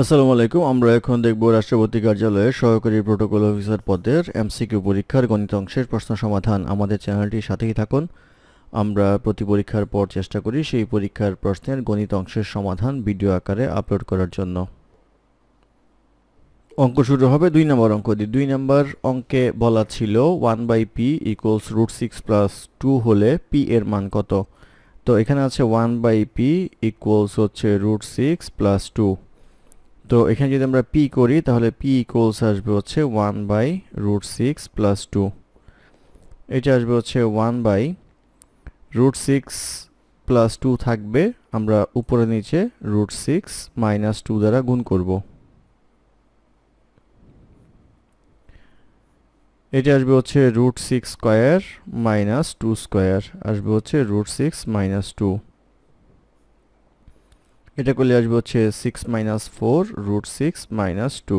আসসালামু আলাইকুম, আমরা এখন দেখব রাষ্ট্রপতি কার্যালয়ে সহকারী প্রোটোকল অফিসার পদের এমসিকিউ পরীক্ষার গণিত অংশের প্রশ্ন সমাধান। আমাদের চ্যানেলটির সাথেই থাকুন। আমরা প্রতি পরীক্ষার পর চেষ্টা করি সেই পরীক্ষার প্রশ্নের গণিত অংশের সমাধান ভিডিও আকারে আপলোড করার জন্য। অঙ্ক শুরু হবে দুই নম্বর অঙ্ক। দিয়ে দুই নম্বর অঙ্কে বলা ছিল one by P equals root six plus two হলে পি এর মান কত? তো এখানে আছে ওয়ান বাই পি ইকুয়ালস হচ্ছে রুট সিক্স প্লাস টু। তো এখানে যদি আমরা পি করি, তাহলে পি ইকুয়ালস আসবে হচ্ছে one by root six plus two এটা আসবে হচ্ছে one by root six plus two থাকবে। আমরা উপরে নিচে রুট সিক্স মাইনাস টু দ্বারা গুণ করব। এটা আসবে হচ্ছে root six square minus two square আসবে হচ্ছে রুট সিক্স মাইনাস টু এটা করলে আসবে হচ্ছে six minus four root six minus two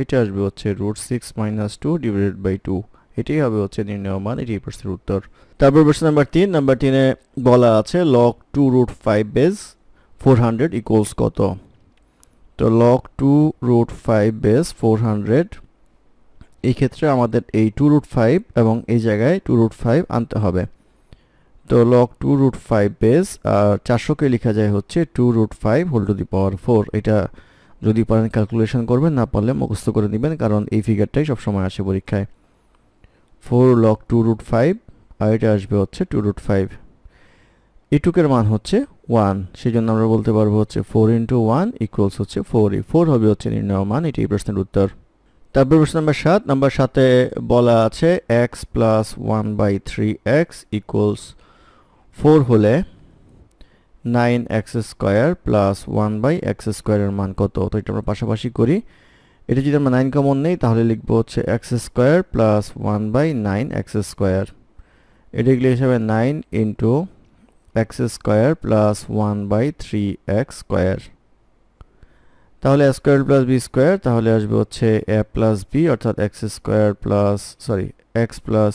এটা আসবে হচ্ছে root six minus two divided by two এটাই হবে হচ্ছে নির্ণয় মান এটি প্রশ্নের উত্তর। তারপর প্রশ্ন নাম্বার তিন। নাম্বার তিনে বলা আছে log two root five base four hundred equals কত? তো log two root five base four hundred এই ক্ষেত্রে আমাদের এই টু রুট ফাইভ এবং এই জায়গায় টু রুট ফাইভ আনতে হবে। তো log two root five base আর চারশোকে লেখা যায় হচ্ছে two root five whole to the power four এটা যদি পারেন ক্যালকুলেশন করবেন, না পারলে মুখস্থ করে নেবেন, কারণ এই ফিগারটাই সবসময় আসে পরীক্ষায়। Four log two root five আর এটা আসবে হচ্ছে টু রুট ফাইভ এটুকের মান হচ্ছে ওয়ান সেই জন্য আমরা বলতে পারব হচ্ছে ফোর ইন্টু ওয়ান ইকুয়ালস হচ্ছে ফোর এই ফোর হবে হচ্ছে নির্ণয় মান এটি এই প্রশ্নের উত্তর। তারপর প্রশ্ন নাম্বার সাত। নাম্বার সাথে বলা আছে x plus one by three x equals four হলে nine x square plus one by x স্কোয়ারের মান কত? তো এটা আমরা পাশাপাশি করি। এটা যদি আমরা নাইন কমন নেই, তাহলে লিখব হচ্ছে x square plus one by nine x square. এটা লিখলে হিসাবে nine into x square plus one by three x square. তাহলে স্কোয়ার প্লাস বি স্কোয়ার, তাহলে আসবে হচ্ছে এ প্লাস বি, অর্থাৎ x square plus, sorry, x plus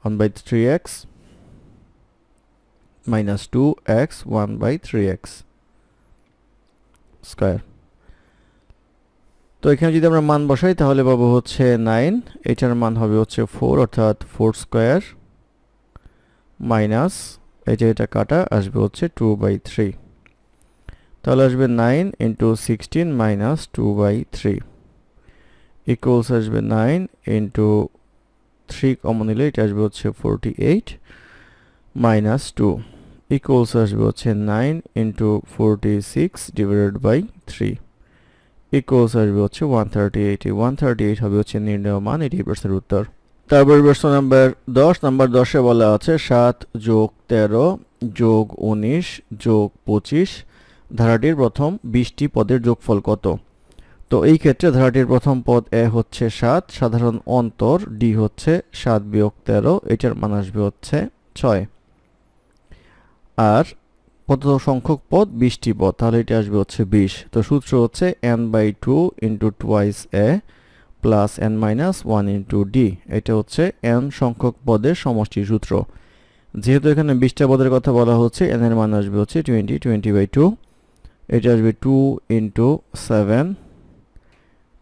one by three x. X one by three x square তো এখানে যদি আমরা মান বসাই, তাহলে পাবো হচ্ছে নাইন এটার মান হবে হচ্ছে ফোর অর্থাৎ ফোর স্কোয়ার মাইনাস এটা এটা কাটা, আসবে হচ্ছে টু বাই থ্রি তাহলে আসবে nine into sixteen minus two by three equals আসবে নাইন ইন্টু থ্রি কমন নিলে এটা আসবে হচ্ছে forty eight minus two equals আসবে হচ্ছে nine into forty six divided by three equals আসবে হচ্ছে one thirty eight one thirty eight হবে হচ্ছে নির্ণয় মান, এটি প্রশ্নের উত্তর। তারপর প্রশ্ন নাম্বার দশ নাম্বার দশে বলা আছে সাত যোগ তেরো যোগ উনিশ যোগ পঁচিশ, ধারাটির প্রথম বিশটি পদের যোগফল কত? তো এই ক্ষেত্রে ধারাটির প্রথম পদ এ হচ্ছে সাত, সাধারণ অন্তর ডি হচ্ছে সাত বিয়োগ তেরো, এটার মান আসবে হচ্ছে ছয়। আর কত সংখ্যক পদ বিশটি পদ। তাহলে এটা আসবে হচ্ছে বিশ। তো সূত্র হচ্ছে N by two into twice A plus N minus one into D এটা হচ্ছে এন সংখ্যক পদের সমষ্টি সূত্র। যেহেতু এখানে বিশটা পদের কথা বলা হচ্ছে এন এর মান আসবে হচ্ছে টোয়েন্টি টোয়েন্টি বাই টু এটা আসবে two into seven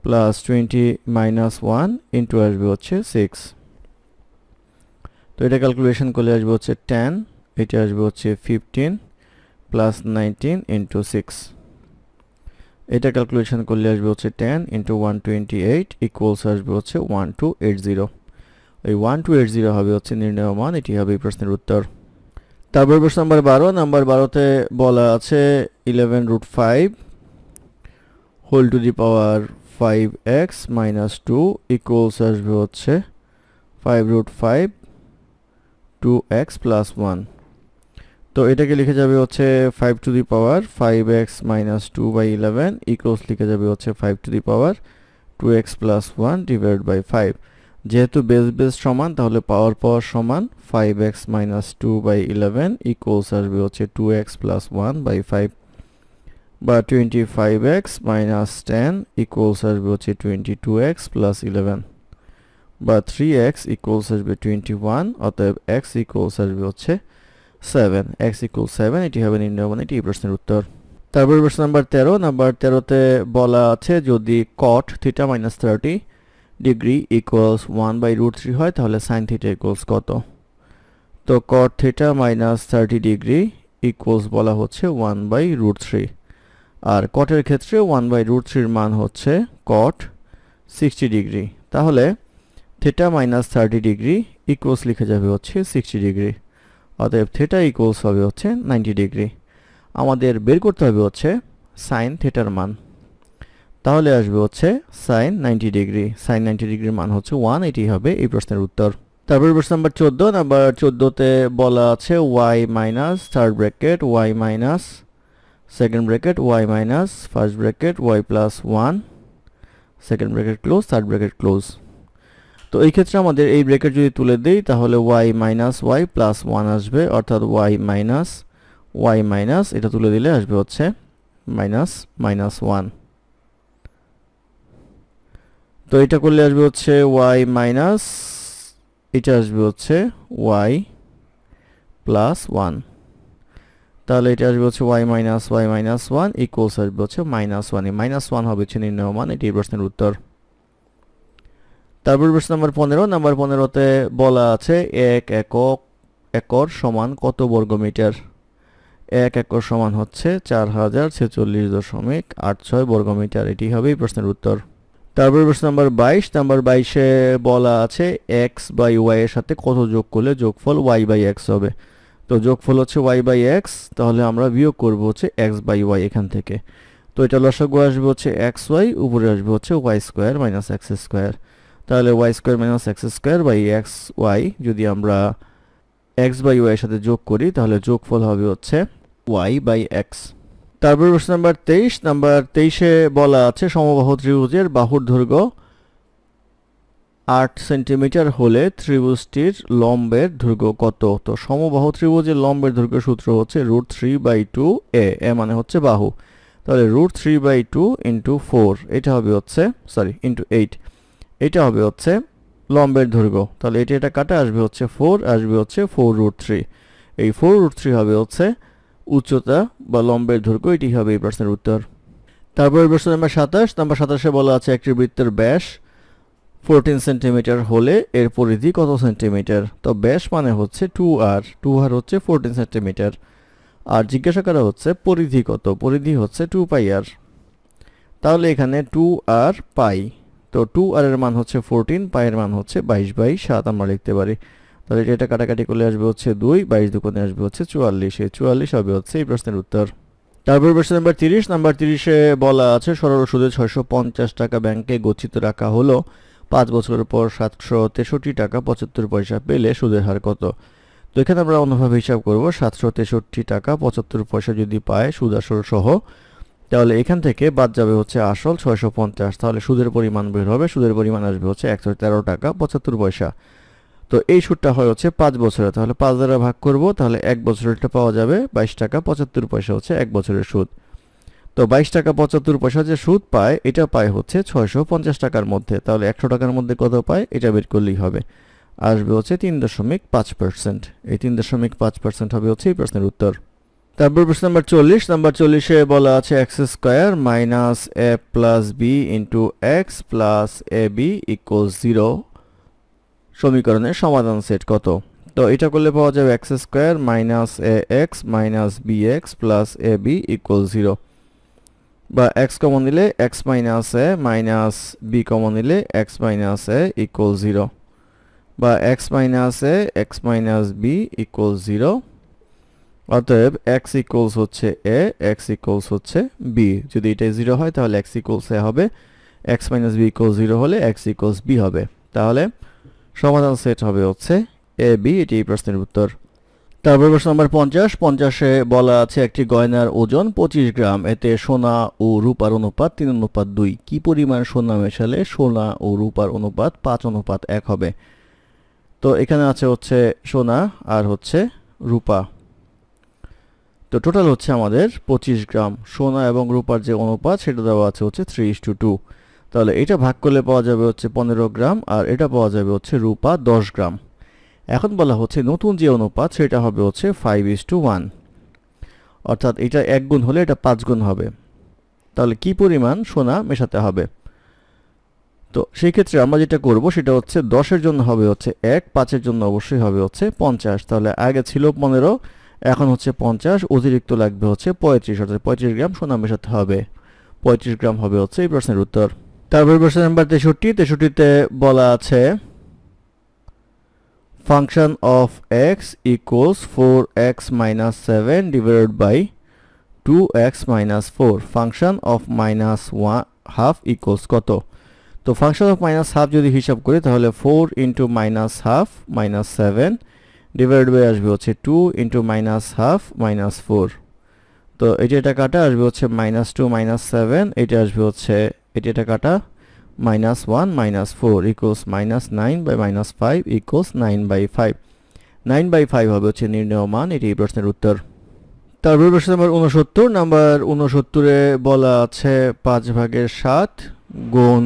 plus twenty minus one into আসবে হচ্ছে সিক্স তো এটা ক্যালকুলেশন করলে আসবে হচ্ছে টেন এটা আসবে হচ্ছে fifteen plus nineteen into six এটা ক্যালকুলেশন করলে আসবে হচ্ছে ten into one twenty eight equals আসবে হচ্ছে ওয়ান টু এইট জিরো এই ওয়ান টু এইট জিরো হবে হচ্ছে নির্ণয় মান, এটি হবে এই প্রশ্নের উত্তর। তারপর প্রশ্ন নাম্বার বারো নাম্বার বারোতে বলা আছে eleven root five whole to the power five x minus two equals আসবে হচ্ছে five root five two x plus one তো এটাকে লিখে যাবে হচ্ছে five to the power five x minus two by eleven equals লিখে যাবে হচ্ছে five to the power two x plus one divide by five যেহেতু বেস বেস সমান, তাহলে পাওয়ার পাওয়ার সমান five x minus two by eleven equals আসবে হচ্ছে two x plus one by five বা twenty five x minus ten equals আসবে হচ্ছে twenty two x plus eleven বা থ্রি এক্স ইকুয়ালস আসবে টোয়েন্টি ওয়ান অতএব x equals আসবে হচ্ছে সেভেন এক্স ইকুয়াল সেভেন এটি হবে নির্ণয় মানে এটি এই প্রশ্নের উত্তর। তারপর প্রশ্ন নাম্বার তেরো নাম্বার তেরোতে বলা আছে যদি cot theta minus thirty degree equals one by root three হয়, তাহলে সাইন থিটা ইকুয়ালস কত? তো cot theta minus thirty degree equals বলা হচ্ছে ওয়ান বাই রুট থ্রি আর কটের ক্ষেত্রে ওয়ান বাই রুট থ্রির মান হচ্ছে কট সিক্সটি ডিগ্রি তাহলে theta minus thirty degree equals লিখে যাবে হচ্ছে সিক্সটি ডিগ্রি অতএব থিটা ইকুয়ালস হবে হচ্ছে নাইনটি ডিগ্রি আমাদের বের করতে হবে হচ্ছে সাইন থিটার মান। তাহলে আসবে হচ্ছে sine ninety degree sine ninety ডিগ্রির মান হচ্ছে ওয়ান এটি হবে এই প্রশ্নের উত্তর। তারপর প্রশ্ন নাম্বার চোদ্দ। নাম্বার চোদ্দোতে বলা আছে y minus third bracket y minus second bracket y minus first bracket y plus one second bracket close third bracket close তো এই ক্ষেত্রে আমাদের এই ব্র্যাকেট যদি তুলে দিই, তাহলে y minus y plus one আসবে, অর্থাৎ ওয়াই মাইনাস ওয়াই মাইনাস এটা তুলে দিলে আসবে হচ্ছে মাইনাস মাইনাস ওয়ান তো এটা করলে আসবে হচ্ছে ওয়াই মাইনাস এটা আসবে হচ্ছে ওয়াই প্লাস ওয়ান তাহলে এটা আসবে হচ্ছে y minus y minus one equals আসবে হচ্ছে মাইনাস ওয়ান মাইনাস ওয়ান হবে হচ্ছে নির্ণয় মান, এটি প্রশ্নের উত্তর। তারপর প্রশ্ন নাম্বার পনেরো, নাম্বার পনেরোতে বলা আছে এক একক, একর সমান কত বর্গমিটার? এক একর সমান হচ্ছে চার হাজার ছেচল্লিশ দশমিক আট ছয় বর্গমিটার। এটি হবে প্রশ্নের উত্তর। তারপর প্রশ্ন নাম্বার বাইশ, নাম্বার বাইশে বলা আছে এক্স বাই ওয়াই এর সাথে কত যোগ করলে যোগফল ওয়াই বাই এক্স হবে? তো যোগফল হচ্ছে ওয়াই বাই এক্স তাহলে আমরা বিয়োগ করব হচ্ছে এক্স বাই ওয়াই এখান থেকে। তো এটা লসাগু আসবে হচ্ছে এক্স ওয়াই উপরে আসবে হচ্ছে y square minus x square তাহলে y square minus x square by x y যদি আমরা এক্স বাই ওয়াই সাথে যোগ করি, তাহলে যোগফল হবে হচ্ছে ওয়াই বাই এক্স তারপর প্রশ্ন নাম্বার তেইশ নাম্বার তেইশে বলা আছে সমবাহু ত্রিভুজের বাহুর দৈর্ঘ্য আট সেন্টিমিটার হলে ত্রিভুজটির লম্বের দৈর্ঘ্য কত? তো সমবাহু ত্রিভুজের লম্বের দৈর্ঘ্য সূত্র হচ্ছে root three by two A A মানে হচ্ছে বাহু। তাহলে root three by two into four এটা হবে হচ্ছে সরি ইন্টু এইট এটা হবে হচ্ছে লম্বের দৈর্ঘ্য। তাহলে এটা এটা কাটা, আসবে হচ্ছে ফোর আসবে হচ্ছে ফোর রুট থ্রি এই ফোর রুট থ্রি হবে হচ্ছে উচ্চতা বা লম্বের দৈর্ঘ্য, এটি হবে এই প্রশ্নের উত্তর। তারপর প্রশ্ন নাম্বার সাতাশ, নাম্বার সাতাশে বলা আছে একটি বৃত্তের ব্যাস ফোরটিন সেন্টিমিটার হলে এর পরিধি কত সেন্টিমিটার তো ব্যাস মানে হচ্ছে টু আর টু আর হচ্ছে ফোরটিন সেন্টিমিটার আর জিজ্ঞাসা করা হচ্ছে পরিধি কত? পরিধি হচ্ছে টু পাই আর তাহলে এখানে টু আর পাই তো টু আর এর মান হচ্ছে ফোরটিন পায়ের মান হচ্ছে বাইশ বাই সাত আমরা লিখতে পারি। তাহলে এটা কাটাকাটি করলে আসবে হচ্ছে দুই, বাইশ দুকোণে আসবে হচ্ছে চুয়াল্লিশ। চুয়াল্লিশ হবে হচ্ছে এই প্রশ্নের উত্তর। তারপর প্রশ্ন নাম্বার তিরিশ নাম্বার তিরিশে বলা আছে, সরল সুদে ছয়শো পঞ্চাশ টাকা ব্যাংকে গচ্ছিত রাখা হলো, পাঁচ বছরের পর সাতশো তেষট্টি টাকা, পঁচাত্তর পয়সা পেলে সুদের হার কত? তো এখানে আমরা অন্যভাবে হিসাব করব, সাতশো তেষট্টি টাকা, পঁচাত্তর পয়সা যদি পায় সুদ আসল সহ তাহলে এখান থেকে বাদ যাবে হচ্ছে আসল ছয়শো পঞ্চাশ, তাহলে সুদের পরিমাণ বের হবে, সুদের পরিমাণ আসবে হচ্ছে একশো তেরো টাকা, পঁচাত্তর পয়সা। তো এই সুদটা হয় হচ্ছে পাঁচ বছরে, তাহলে পাঁচ দ্বারা ভাগ করব, তাহলে এক বছরেরটা পাওয়া যাবে বাইশ টাকা পঁচাত্তর পয়সা হচ্ছে এক বছরের সুদ। তো বাইশ টাকা পঁচাত্তর পয়সা যে সুদ পায়, এটা পায় হচ্ছে ছয়শো পঞ্চাশ টাকার মধ্যে, তাহলে একশো টাকার মধ্যে কত পায়? এটা বের করলেই হবে। আসবে হচ্ছে তিন দশমিক পাঁচ পার্সেন্ট, এই তিন দশমিক পাঁচ পার্সেন্ট হবে হচ্ছে এই প্রশ্নের উত্তর। তারপর প্রশ্ন নাম্বার চল্লিশ। নাম্বার চল্লিশে বলা আছে x square minus A plus B into x plus A B equal zero সমীকরণের সমাধান সেট কত? তো এটা করলে পাওয়া যাবে x square minus A x minus B x plus A B equal zero বা এক্স কমন নিলে x minus A minus B common নিলে x minus A equal zero বা x minus A x minus B equal zero অতএব x equals হচ্ছে A x equals হচ্ছে B যদি এটা zero হয়, তাহলে এক্স ইকুয়ালস এ হবে। এক্স মাইনাস বি জিরো হলে এক্স ইকুয়ালস বি হবে। তাহলে সমাধান সেট হবে হচ্ছে এ বি এটি এই প্রশ্নের উত্তর। তারপর প্রশ্ন নম্বর পঞ্চাশ। পঞ্চাশে বলা আছে একটি গয়নার ওজন পঁচিশ গ্রাম। এতে সোনা ও রূপার অনুপাত তিন অনুপাত দুই। কি পরিমাণ সোনা মেশালে সোনা ও রূপার অনুপাত পাঁচ অনুপাত এক হবে? তো এখানে আছে হচ্ছে সোনা আর হচ্ছে রূপা। তো টোটাল হচ্ছে আমাদের পঁচিশ গ্রাম। সোনা এবং রূপার যে অনুপাত, সেটা দেওয়া আছে হচ্ছে থ্রি ইস টু টু তাহলে এটা ভাগ করলে পাওয়া যাবে হচ্ছে পনেরো গ্রাম, আর এটা পাওয়া যাবে হচ্ছে রূপা দশ গ্রাম। এখন বলা হচ্ছে নতুন যে অনুপাত, সেটা হবে হচ্ছে ফাইভ ইস টু ওয়ান অর্থাৎ এটা এক গুণ হলে এটা পাঁচ গুণ হবে। তাহলে কি পরিমাণ সোনা মেশাতে হবে? তো সেই ক্ষেত্রে আমরা যেটা করব, সেটা হচ্ছে দশের জন্য হবে হচ্ছে এক, পাঁচের জন্য অবশ্যই হবে হচ্ছে পঞ্চাশ। তাহলে আগে ছিল পনেরো এখন হচ্ছে পঞ্চাশ, অতিরিক্ত লাগবে হচ্ছে পঁয়ত্রিশ, অর্থাৎ পঁয়ত্রিশ গ্রাম সোনা মেশাতে হবে। পঁয়ত্রিশ গ্রাম হবে হচ্ছে এই প্রশ্নের উত্তর। তারপরে প্রশ্ন নাম্বার তেষট্টি, তেষট্টিতে বলা আছে, function of x equals four x minus seven divided by two x minus four function of minus one half equals কত? তো ফাংশন অফ মাইনাস হাফ যদি হিসাব করি, তাহলে four into minus half minus seven divide by আসবে হচ্ছে two into minus half minus four তো এটা এটা কাটা আসবে হচ্ছে মাইনাস টু মাইনাস সেভেন এটা আসবে হচ্ছে, এটা এটা কাটা minus one minus four equals minus nine by minus five equals nine by five nine by five হবে হচ্ছে নির্ণয় মান, এটি এই প্রশ্নের উত্তর। তারপর প্রশ্ন নাম্বার উনসত্তর নাম্বার উনসত্তরে বলা আছে পাঁচ ভাগের সাত গুণ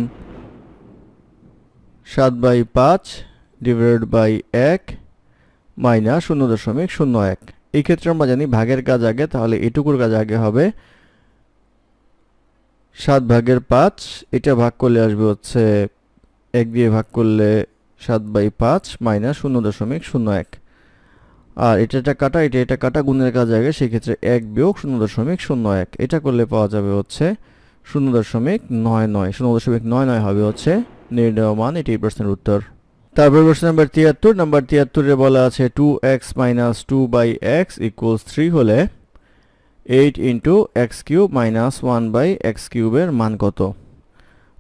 সাত বাই পাঁচ ডিভাইডেড বাই এক মাইনাস শূন্য দশমিক শূন্য এক। এই ক্ষেত্রে আমরা জানি ভাগের কাজ আগে, তাহলে এটুকুর কাজ আগে হবে সাত ভাগের পাঁচ। এটা ভাগ করলে আসবে হচ্ছে এক দিয়ে ভাগ করলে সাত বাই পাঁচ মাইনাস শূন্য দশমিক শূন্য এক। আর এটা এটা কাটা, এটা এটা কাটা গুণের কাজ আগে, সেক্ষেত্রে এক বিয়োগ শূন্য দশমিক শূন্য এক। এটা করলে পাওয়া যাবে হচ্ছে শূন্য দশমিক নয় নয়, শূন্য দশমিক নয় নয় হবে হচ্ছে নির্ণয় মান, এটি প্রশ্নের উত্তর। তারপর প্রশ্ন নাম্বার তিয়াত্তর নাম্বার তিয়াত্তরে বলা আছে two x minus two by x equals three হলে eight into x cube minus one by x কিউবের মান কত?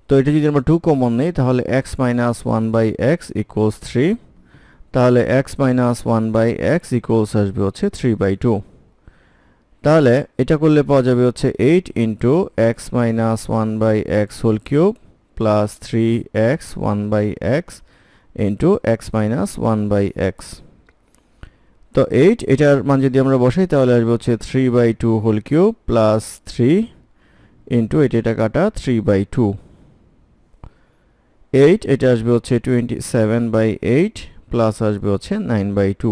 তো এটা যদি আমরা টু কমন নেই, তাহলে x minus one by x equals three তাহলে x minus one by x equals আসবে হচ্ছে থ্রি বাই টু তাহলে এটা করলে পাওয়া যাবে হচ্ছে eight into x minus one by x whole cube plus three x one by x into x minus one by x তো এইট এটার মান যদি আমরা বসাই, তাহলে আসবে হচ্ছে three by two whole cube plus three into এটা এটা কাটা থ্রি বাই টু এইট এটা আসবে হচ্ছে twenty seven by eight plus আসবে হচ্ছে নাইন বাই টু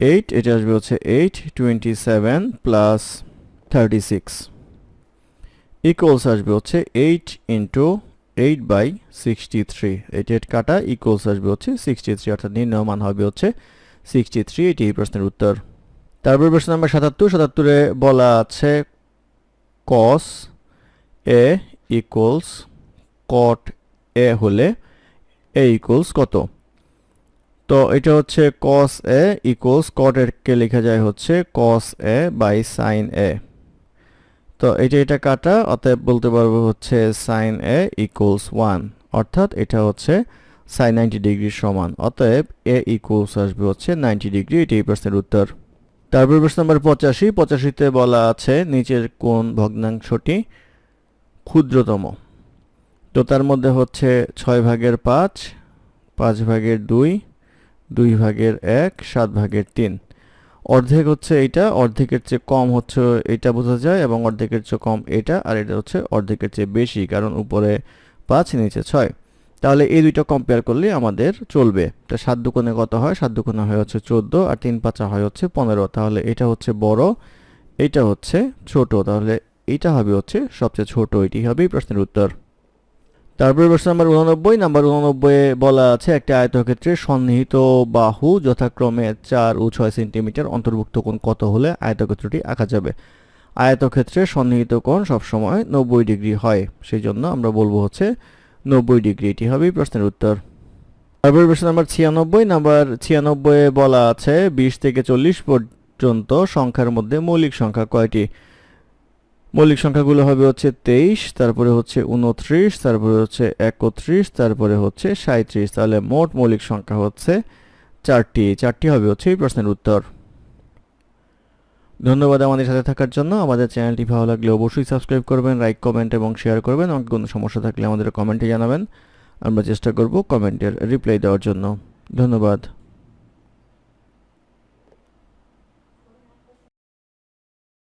এইট এটা আসবে হচ্ছে eight twenty seven plus thirty six equals আসবে হচ্ছে eight into eight by sixty three eight eight কাটা ইকুয়ালস আসবে হচ্ছে সিক্সটি থ্রি অর্থাৎ নির্ণয় মান হবে হচ্ছে সিক্সটি থ্রি এটি এই প্রশ্নের উত্তর। তারপর প্রশ্ন নাম্বার সাতাত্তর, সাতাত্তরে বলা আছে কস এ ইকুয়ালস কট এ হলে এ ইকুয়ালস কত? তো এটা হচ্ছে কস এ ইকুয়ালস এরকে লেখা যায় হচ্ছে কস এ বাই সাইন এ তো এটা এটা কাটা, অতএব বলতে পারব হচ্ছে সাইন এ ইকুয়ালস ওয়ান অর্থাৎ এটা হচ্ছে সাইন নাইনটি ডিগ্রির সমান, অতএব এ ইকুয়ালস আসবে হচ্ছে নাইনটি ডিগ্রি এটি এই প্রশ্নের উত্তর। তারপর প্রশ্ন নম্বর পঁচাশি, পঁচাশিতে বলা আছে নিচের কোন ভগ্নাংশটি ক্ষুদ্রতম। তো তার মধ্যে হচ্ছে ছয় ভাগের পাঁচ পাঁচ ভাগের দুই দুই ভাগের এক, সাত ভাগের তিন। অর্ধেক হচ্ছে এইটা, অর্ধেকের চেয়ে কম হচ্ছে এটা বোঝা যায় এবং অর্ধেকের চেয়ে কম এটা, আর এটা হচ্ছে অর্ধেকের চেয়ে বেশি, কারণ উপরে পাঁচ, নিচে ছয়। তাহলে এই দুইটা কম্পেয়ার করলে আমাদের চলবে। তা সাত দুকোণে কত হয়? সাত দুকোণে হয় হচ্ছে চোদ্দ, আর তিন পাঁচা হয় হচ্ছে পনেরো। তাহলে এটা হচ্ছে বড় এটা হচ্ছে ছোট। তাহলে এইটা হবে হচ্ছে সবচেয়ে ছোট, এটি হবে প্রশ্নের উত্তর। তারপরে প্রশ্ন নাম্বার উনানব্বই নাম্বার উনানব্বই বলা আছে, একটা আয়তক্ষেত্রে সন্নিহিত বাহু যথাক্রমে চার ও ছয় সেন্টিমিটার অন্তর্ভুক্ত কোণ কত হলে আয়তক্ষেত্রটি আঁকা যাবে? আয়তক্ষেত্রে সন্নিহিত কোণ সবসময় নব্বই ডিগ্রি হয়। সেই জন্য আমরা বলব হচ্ছে নব্বই ডিগ্রি। এটি হবেই প্রশ্নের উত্তর। তারপরে প্রশ্ন নাম্বার ছিয়ানব্বই নাম্বার ছিয়ানব্বই বলা আছে, বিশ থেকে চল্লিশ পর্যন্ত সংখ্যার মধ্যে মৌলিক সংখ্যা কয়টি? মৌলিক সংখ্যাগুলো হবে হচ্ছে তেইশ, তারপরে হচ্ছে উনত্রিশ তারপরে হচ্ছে একত্রিশ, তারপরে হচ্ছে সাঁত্রিশ তাহলে মোট মৌলিক সংখ্যা হচ্ছে চারটি। চারটি হবে হচ্ছে এই প্রশ্নের উত্তর। ধন্যবাদ আমাদের সাথে থাকার জন্য। আমাদের চ্যানেলটি ভালো লাগলে অবশ্যই সাবস্ক্রাইব করবেন, লাইক, কমেন্ট এবং শেয়ার করবেন। এবং কোনো সমস্যা থাকলে আমাদের কমেন্টে জানাবেন। আমরা চেষ্টা করব কমেন্টের রিপ্লাই দেওয়ার জন্য। ধন্যবাদ।